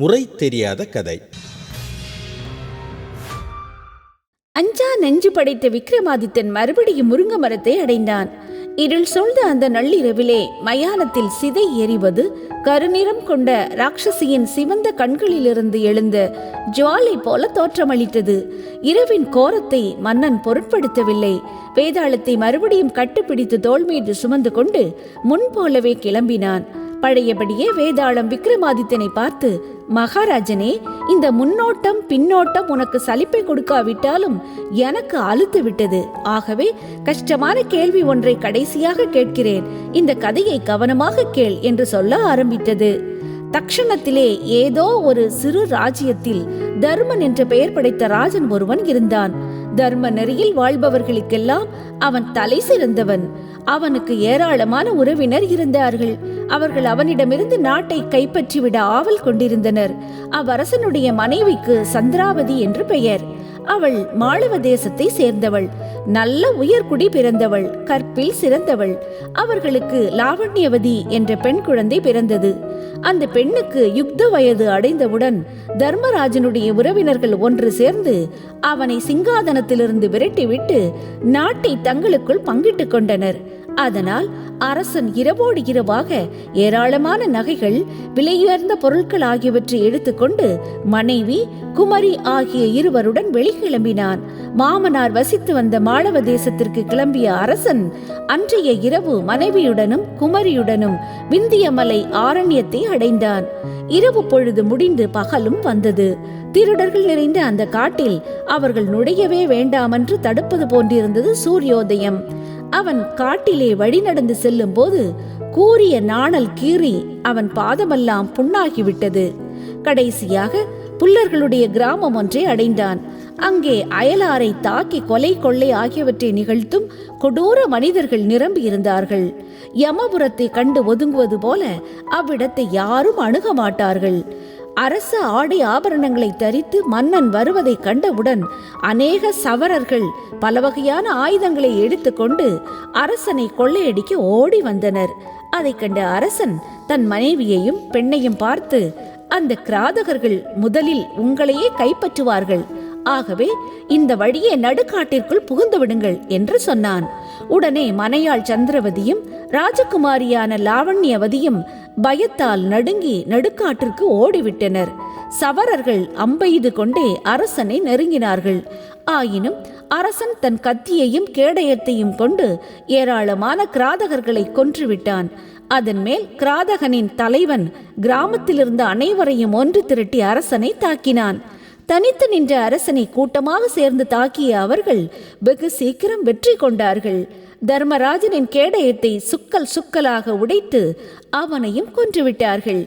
முறை தெரியாத கதை. அஞ்சா நெஞ்சு படைத்த விக்ரமாதித்தன் மறுபடியும் முருங்க மரத்தை அடைந்தான். இருள் சூழ்ந்த அந்த நள்ளிரவிலே மயானத்தில் சிதை எறிவது கருநிறம் கொண்ட ராட்சசியின் சிவந்த கண்களிலிருந்து எழுந்த ஜுவாலை போல தோற்றமளித்தது. இரவின் கோரத்தை மன்னன் பொருட்படுத்தவில்லை. வேதாளத்தை மறுபடியும் கட்டுப்பிடித்து தோல் மீது சுமந்து கொண்டு முன்போலவே கிளம்பினான். பழையபடியே வேதாளம் விக்ரமாதித்தனை பார்த்து மகாராஜனே இந்த முன்னோட்டம் பின்னோட்டம் உனக்கு சலிப்பை கொடுக்காவிட்டாலும் எனக்கு அழுத்து விட்டது. ஆகவே கஷ்டமான கேள்வி ஒன்றை கடைசியாக கேட்கிறேன். இந்த கதையை கவனமாக கேள் என்று சொல்ல ஆரம்பித்தது. தக்ஷணத்திலே ஏதோ ஒரு சிறு ராஜ்யத்தில் தர்மன் என்ற பெயர் படைத்த ராஜன் ஒருவன் இருந்தான். தர்ம நெறியில் வாழ்பவர்களுக்கெல்லாம் அவன் தலை சிறந்தவன். அவனுக்கு ஏராளமான உறவினர் இருந்தார்கள். அவர்கள் அவனிடமிருந்து நாட்டை கைப்பற்றிவிட ஆவல் கொண்டிருந்தனர். அவ்வரசனுடைய மனைவிக்கு சந்திராவதி என்று பெயர். அவள் மாளவ தேசத்தை சேர்ந்தவள். நல்ல உயர்குடி பிறந்தவள் கற்பில் சிறந்தவள். அவர்களுக்கு லாவண்யவதி என்ற பெண் குழந்தை பிறந்தது. அந்த பெண்ணுக்கு யுக்த வயது அடைந்தவுடன் தர்மராஜனுடைய உறவினர்கள் ஒன்று சேர்ந்து அவனை சிங்காதனத்திலிருந்து விரட்டிவிட்டு நாட்டை தங்களுக்குள் பங்கிட்டுக் கொண்டனர். அதனால் அரசன் இரவோடு இரவாக ஏராளமான நகைகள் விலையுயர்ந்த பொருட்கள் ஆகியவற்றை எடுத்துக்கொண்டு மனைவி குமரி ஆகிய இருவருடன் வெளிக்கிளம்பினான். மாமனார் வசித்து வந்த மாளவ தேசத்திற்கு கிளம்பிய அரசன் அன்றைய இரவு மனைவியுடனும் குமரியுடனும் விந்தியமலை ஆரண்யத்தை அடைந்தான். இரவு பொழுது முடிந்து பகலும் வந்தது. திருடர்கள் நிறைந்த அந்த காட்டில் அவர்கள் நுழையவே வேண்டாமென்று தடுப்பது போன்றிருந்தது சூரியோதயம். அவன் காட்டிலே வழி நடந்து செல்லும் போது கூறிய நாணல் கீறி அவன் பாதமெல்லாம் புண்ணாகிவிட்டது. கடைசியாக புல்லர்களுடைய கிராமம் ஒன்றை அடைந்தான். அங்கே அயலாரை தாக்கி கொலை கொள்ளை ஆகியவற்றை நிகழ்த்தும் கொடூர மனிதர்கள் நிரம்பி இருந்தார்கள். யமபுரத்தை கண்டு ஒதுங்குவது போல அவ்விடத்தை யாரும் அணுக மாட்டார்கள். அரச ஆடை ஆபரணங்களை தரித்து மன்னன் வருவதை கண்டவுடன் அநேக சவரர்கள் பல வகையான ஆயுதங்களை எடுத்துக்கொண்டு அரசனை கொள்ளையடிக்க ஓடி வந்தனர். அதை கண்ட அரசன் தன் மனைவியையும் பெண்ணையும் பார்த்து அந்த கிராதகர்கள் முதலில் உங்களையே கைப்பற்றுவார்கள். ஆகவே இந்த வழியே நடுக்காட்டிற்குள் புகுந்து விடுங்கள் என்று சொன்னான். உடனே மனையாள் சந்திரவதியும் ராஜகுமாரியான லாவண்யவதியும் பயத்தால் நடுங்கி நடுக்காட்டிற்கு ஓடிவிட்டனர். சவரர்கள் அம்பெய்து கொண்டே அரசனை நெருங்கினார்கள். ஆயினும் அரசன் தன் கத்தியையும் கேடயத்தையும் கொண்டு ஏராளமான கிராதகர்களை கொன்றுவிட்டான். அதன் மேல் கிராதகனின் தலைவன் கிராமத்திலிருந்த அனைவரையும் ஒன்று திரட்டி அரசனை தாக்கினான். தனித்து நின்ற அரசனை கூட்டமாக சேர்ந்து தாக்கிய அவர்கள் வெகு சீக்கிரம் வெற்றி கொண்டார்கள். தர்மராஜனின் கேடயத்தை சுக்கல் சுக்கலாக உடைத்து அவனையும் கொன்றுவிட்டார்கள்.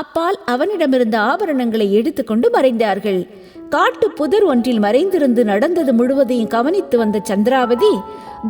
அப்பால் அவனிடமிருந்த ஆபரணங்களை எடுத்துக்கொண்டு மறைந்தார்கள். காட்டு புதர் ஒன்றில் மறைந்திருந்து நடந்தது முழுவதையும் கவனித்து வந்த சந்திராவதி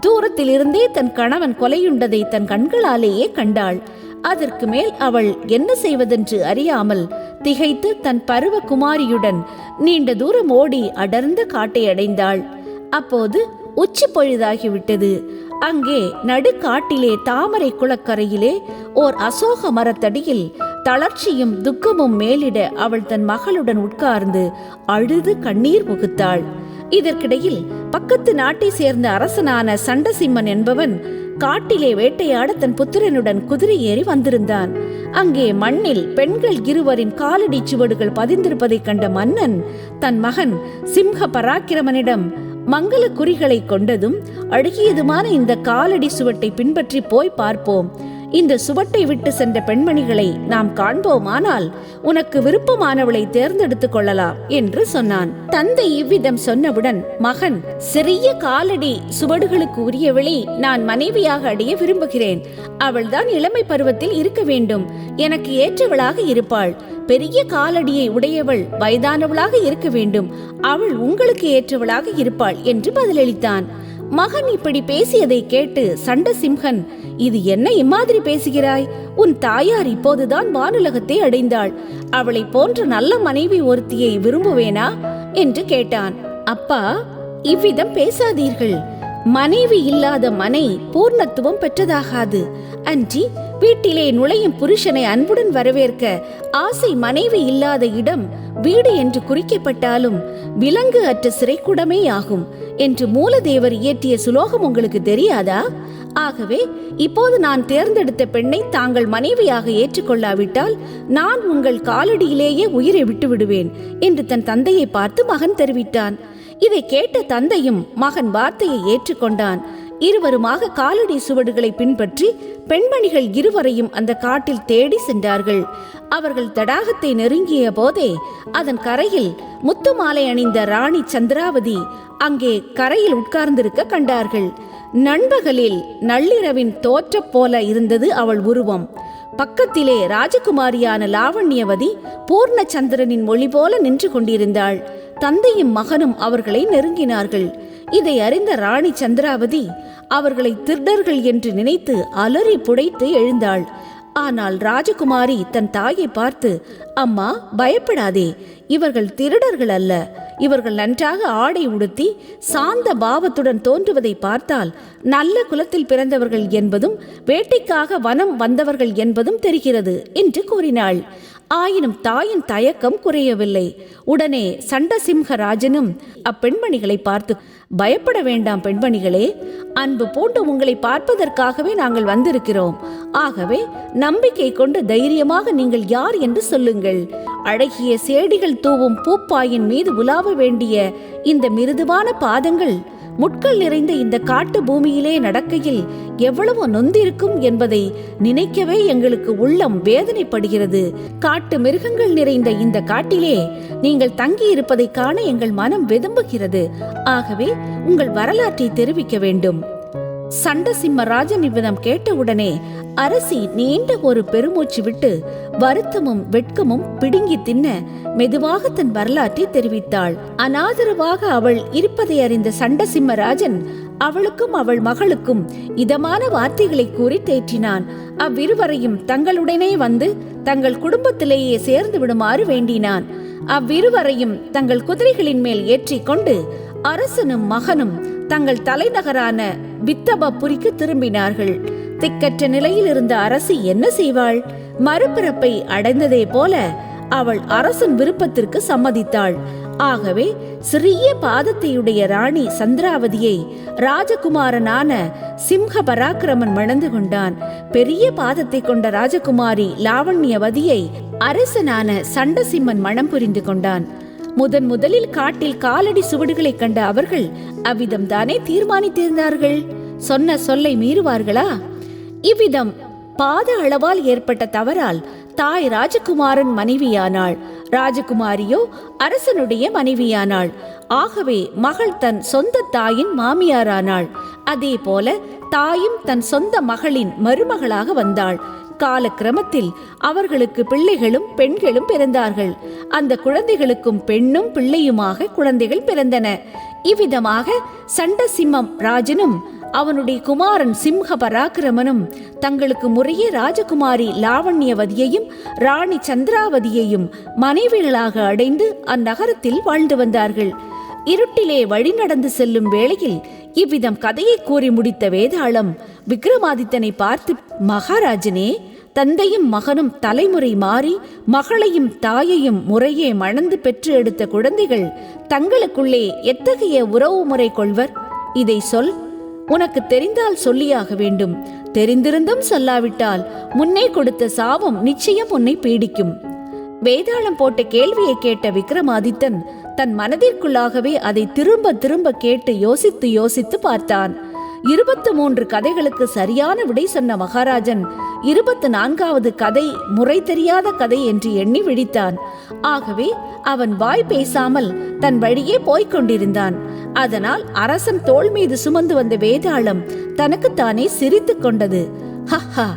தூரத்தில் இருந்தே தன் கணவன் கொலையுண்டதை தன் கண்களாலேயே கண்டாள். அதற்கு மேல் அவள் என்ன செய்வதென்று அறியாமல் திகைத்து தன் பருவ குமாரியுடன் நீண்ட தூரம் ஓடி அடர்ந்த காட்டை அடைந்தாள். அப்போது உச்சி பொழுதாகிவிட்டது. அங்கே நடுக்காட்டிலே தாமரை குளக்கரையிலே ஓர் அசோக மரத்தடியில் தளர்ச்சியும் துக்கமும் மேலிட அவள் தன் மகளுடன் உட்கார்ந்து அழுது கண்ணீர் புகுத்தாள் இதற்கிடையில் பக்கத்து நாட்டை சேர்ந்த அரசனான சண்டசிம்மன் என்பவன் காட்டிலே வேட்டையாட தன் புத்திரனுடன் குதிரை ஏறி வந்திருந்தான். அங்கே மண்ணில் பெண்கள் இருவரின் காலடி சுவடுகள் பதிந்திருப்பதைக் கண்ட மன்னன் தன் மகன் சிம்ஹ பராக்கிரமனிடம் மங்கள குறிகளை கொண்டதும் அழுகியதுமான இந்த காலடி சுவட்டை பின்பற்றி போய் பார்ப்போம். இந்த சுவட்டை விட்டு சென்ற பெண்மணிகளை நாம் காண்போமானால் உனக்கு விருப்பமானவளை தேர்ந்தெடுத்துக் கொள்ளலாம் என்று சொன்னான். தந்தை இவ்விதம் சொன்னவுடன் மகன் சிறிய காலடி சுவடுகளுக்கு உரியவளை நான் மனைவியாக அடைய விரும்புகிறேன். அவள்தான் இளமை பருவத்தில் இருக்க வேண்டும். எனக்கு ஏற்றவளாக இருப்பாள். பெரிய காலடியை உடையவள் வயதானவளாக இருக்க வேண்டும். அவள் உங்களுக்கு ஏற்றவளாக இருப்பாள் என்று பதிலளித்தான். மகன் இப்படி பேசியதை கேட்டு சண்டசிம்ஹன் இது என்ன இம்மாதிரி பேசுகிறாய்? உன் தாயார் இப்போதுதான் வானுலகத்தை அடைந்தாள். அவளை போன்ற நல்ல மனைவி ஒருத்தியை விரும்புவேனா? என்று கேட்டான். அப்பா இவ்விதம் பேசாதீர்கள். மனைவி இல்லாத மனை பூர்ணத்துவம் பெற்றதாகாது. அன்றி வீட்டிலே நுழையும் புருஷனை அன்புடன் வரவேற்க ஆசை மனைவி இல்லாத இடம் வீடு என்று குறிக்கப்பட்டாலும் விலங்கு அற்ற சிறைக்குடமே ஆகும் என்று மூலதேவர் இயற்றிய சுலோகம் உங்களுக்கு தெரியாதா? ஆகவே இப்போது நான் தேர்ந்தெடுத்த பெண்ணை தாங்கள் மனைவியாக ஏற்றுக்கொள்ளாவிட்டால் நான் உங்கள் காலடியிலேயே உயிரை விட்டு விடுவேன் என்று தன் தந்தையை பார்த்து மகன் தெரிவித்தான். இதை கேட்ட தந்தையும் மகன் வார்த்தையை ஏற்றுக்கொண்டான். இருவருமாக காலடி சுவடுகளை பின்பற்றி பெண்மணிகள் இருவரையும் அந்த காட்டில் தேடி சென்றார்கள். அவர்கள் தடாகத்தை நெருங்கிய போதே அதன் கரையில் முத்து மாலை அணிந்த ராணி சந்திராவதி அங்கே கரையில் உட்கார்ந்திருக்க கண்டார்கள். நண்பகலில் நள்ளிரவின் தோற்றப் போல இருந்தது அவள் உருவம். பக்கத்திலே ராஜகுமாரியான லாவண்யவதி பூர்ணச்சந்திரனின் மொழி போல நின்று கொண்டிருந்தாள். தந்தையும் மகனும் அவர்களை நெருங்கினார்கள். இதை அறிந்த ராணி சந்திராவதி அவர்களை திருடர்கள் என்று நினைத்து அலறி புடைத்து எழுந்தாள். ஆனால் ராஜகுமாரி தன் தாயை பார்த்து அம்மா பயப்படாதே. இவர்கள் திருடர்கள் அல்ல. இவர்கள் நன்றாக ஆடை உடுத்தி சாந்த பாவத்துடன் தோன்றுவதை பார்த்தால் நல்ல குலத்தில் பிறந்தவர்கள் என்பதும் வேட்டைக்காக வனம் வந்தவர்கள் என்பதும் தெரிகிறது என்று கூறினாள். ஆயினும் தாயின் தயக்கம் குறையவில்லை. உடனே சண்டசிம்ஹராஜனும் அப்பெண்மணிகளை பார்த்து பயப்பட வேண்டாம் பெண்மணிகளே அன்பு பூண்டு உங்களை பார்ப்பதற்காகவே நாங்கள் வந்திருக்கிறோம். ஆகவே நம்பிக்கை கொண்டு தைரியமாக நீங்கள் யார் என்று சொல்லுங்கள். அழகிய சேடிகள் தூவும் பூப்பாயின் மீது உலாவ வேண்டிய இந்த மிருதுவான பாதங்கள் முட்கள் நிறைந்த இந்த காட்டு பூமியிலே நடக்கையில் எவ்வளவு நொந்திருக்கும் என்பதை நினைக்கவே எங்களுக்கு உள்ளம் வேதனைப்படுகிறது. காட்டு மிருகங்கள் நிறைந்த இந்த காட்டிலே நீங்கள் தங்கி இருப்பதை காண எங்கள் மனம் வெதும்புகிறது. ஆகவே உங்கள் வரலாற்றை தெரிவிக்க வேண்டும். சண்டசிம்ம ராஜன் இவ்விதம் கேட்டவுடனே அரசி நீண்ட ஒரு பெருமூச்சு விட்டு வருத்தமும் வெட்கமும் பிடுங்கி தின்ன மெதுவாக தன் வரலாற்றை தெரிவித்தாள். அனாதரவாக அவள் இருப்பதை அறிந்த சண்டசிம்மராஜன் அவளுக்கும் அவள் மகளுக்கும் இதமான வார்த்தைகளை கூறி தேற்றினான். அவ்விருவரையும் தங்களுடனே வந்து தங்கள் குடும்பத்திலேயே சேர்ந்து விடுமாறு வேண்டினான். அவ்விருவரையும் தங்கள் குதிரைகளின் மேல் ஏற்றிக்கொண்டு அரசனும் மகனும் தங்கள் தலைநகரான வித்தபபுரிக்கு திரும்பினார்கள். திக்கற்ற நிலையில் இருந்த அரசி என்ன செய்வாள்? மறுபிறப்பை அடைந்ததே போல அவள் அரசன் விருப்பத்திற்கு சம்மதித்தாள். ஆகவே சிறிய பாதத்தையுடைய ராணி சந்திராவதியை ராஜகுமாரனான சிம்ஹ பராக்கிரமன் மணந்து கொண்டான். பெரிய பாதத்தை கொண்ட ராஜகுமாரி லாவண்யவதியை அரசனான சண்டசிம்மன் மணம் புரிந்து கொண்டான். முதன் முதலில் காட்டில் காலடி சுவடுகளை கண்ட அவர்கள் அவ்விதம் தானே தீர்மானித்திருந்தார்கள்? சொன்ன சொல்லை மீறுவார்களா? இவ்விதம் பாத அளவால் ஏற்பட்ட தவறால் தாய் ராஜகுமாரன் மனைவியானாள். ராஜகுமாரியோ அரசனுடைய மனைவியானாள். ஆகவே மகள் தன் சொந்த தாயின் மாமியாரானாள். அதே போல தாயும் தன் சொந்த மகளின் மருமகளாக வந்தாள். காலக்கிரமத்தில் அவர்களுக்கு பிள்ளைகளும் பெண்களும் பிறந்தார்கள். அந்த குழந்தைகளுக்கும் பெண்ணும் பிள்ளையுமாக குழந்தைகள் பிறந்தன. இவ்விதமாக சண்டசிம்மம் ராஜனும் அவனுடைய குமாரன் சிம்ஹ பராக்கிரமனும் தங்களுக்கு முறையே ராஜகுமாரி லாவண்யவதியையும் ராணி சந்திராவதியையும் மனைவிகளாக அடைந்து அந்நகரத்தில் வாழ்ந்து வந்தார்கள். இருட்டிலே வழிநடந்து செல்லும் வேளையில் இவ்விதம் கதையை கூறி முடித்த வேதாளம் விக்ரமாதித்தனை பார்த்து மகாராஜனே தந்தையும் மகனும் தலைமுறை மாறி மகளையும் தாயையும் முறையே மணந்து பெற்று எடுத்த குழந்தைகள் தங்களுக்குள்ளே எத்தகைய உறவு முறை கொள்வர்? இதை சொல். உனக்கு தெரிந்தால் சொல்லியாக வேண்டும். தெரிந்திருந்தும் சொல்லாவிட்டால் முன்னே கொடுத்த சாபம் நிச்சயம் உன்னை பீடிக்கும். வேதாளம் போட்ட கேள்வியை கேட்ட விக்ரமாதித்தன் தன் மனதிற்குள்ளாகவே அதை திரும்ப திரும்ப கேட்டு யோசித்து யோசித்து பார்த்தான். இருபத்து மூன்று கதைகளுக்கு சரியான விடை சொன்ன மகாராஜன் இருபத்து நான்காவது கதை முறை தெரியாத கதை என்று எண்ணி விழித்தான். ஆகவே அவன் வாய் பேசாமல் தன் வழியே போய்க் கொண்டிருந்தான். அதனால் அரசன் தோள் மீது சுமந்து வந்த வேதாளம் தனக்குத்தானே சிரித்துக் கொண்டது. ஹஹா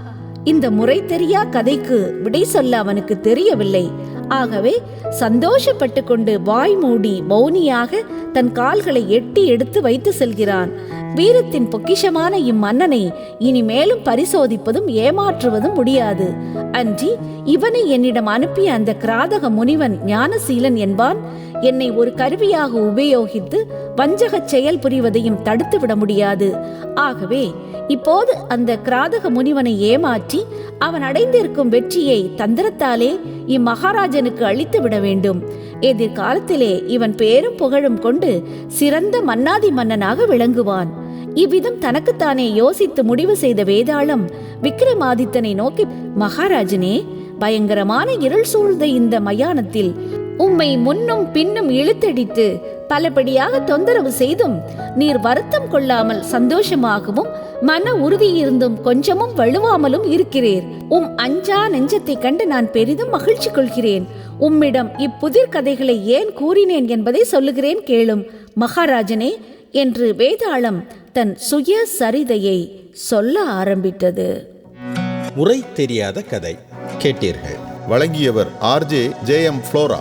இந்த முறை தெரியா கதைக்கு விடை சொல்ல அவனுக்கு தெரியவில்லை. ஆகவே சந்தோஷப்பட்டு கொண்டு வாய் மூடி மௌனியாக தன் கால்களை எட்டி எடுத்து வைத்து செல்கிறான். வீரத்தின் பொக்கிஷமான இம்மன்னனை இனி மேலும் பரிசோதிப்பதும் ஏமாற்றுவதும் முடியாது. அன்றி இவனை என்னிடம் அனுப்பிய அந்த கிராதக முனிவன் ஞானசீலன் என்பான். என்னை ஒரு கருவியாக உபயோகித்து வஞ்சகச் செயல் புரிவதையும் தடுத்து விட முடியாது. ஆகவே இப்போது அந்த கிராதக முனிவனை ஏமாற்றி அவன் அடைந்திருக்கும் வெற்றியை தந்திரத்தாலே இம்மகாராஜனுக்கு அளித்து விட வேண்டும். எதிர்காலத்திலே இவன் பேரும் புகழும் கொண்டு சிறந்த மன்னாதி மன்னனாக விளங்குவான். இவ்விதம் தனக்குத்தானே யோசித்து முடிவு செய்த வேதாளம் விக்ரமாதித்தனை நோக்கி மகாராஜனே பயங்கரமான இருள் சூழ்ந்த இந்த மயானத்தில் உம்மை முன்னும் பின்னும் இழுத்தடித்து பலபடியாக தொந்தரவு செய்தும் நீர் வருத்தம் கொள்ளாமல் சந்தோஷமாகவும் மன உறுதியிருந்தும் கொஞ்சமும் வலுவாமலும் இருக்கிறீர். உம் அஞ்சா நெஞ்சத்தைக் கண்டு நான் பெரிதும் மகிழ்ச்சி கொள்கிறேன். உம்மிடம் இப்புதிர் கதைகளை ஏன் கூறினேன் என்பதை சொல்லுகிறேன் கேளும். மகாராஜனே என்று வேதாளம் தன் சுய சரிதையை சொல்ல ஆரம்பித்தது. முறை தெரியாத கதை கேட்டீர்கள். வழங்கியவர் ஆர்ஜே ஜே எம் ஃப்ளோரா.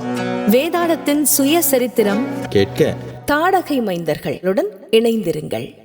வேதாளத்தின் சுயசரித்திரம் கேட்க. தாடகை மைந்தர்களுடன் இணைந்திருங்கள்.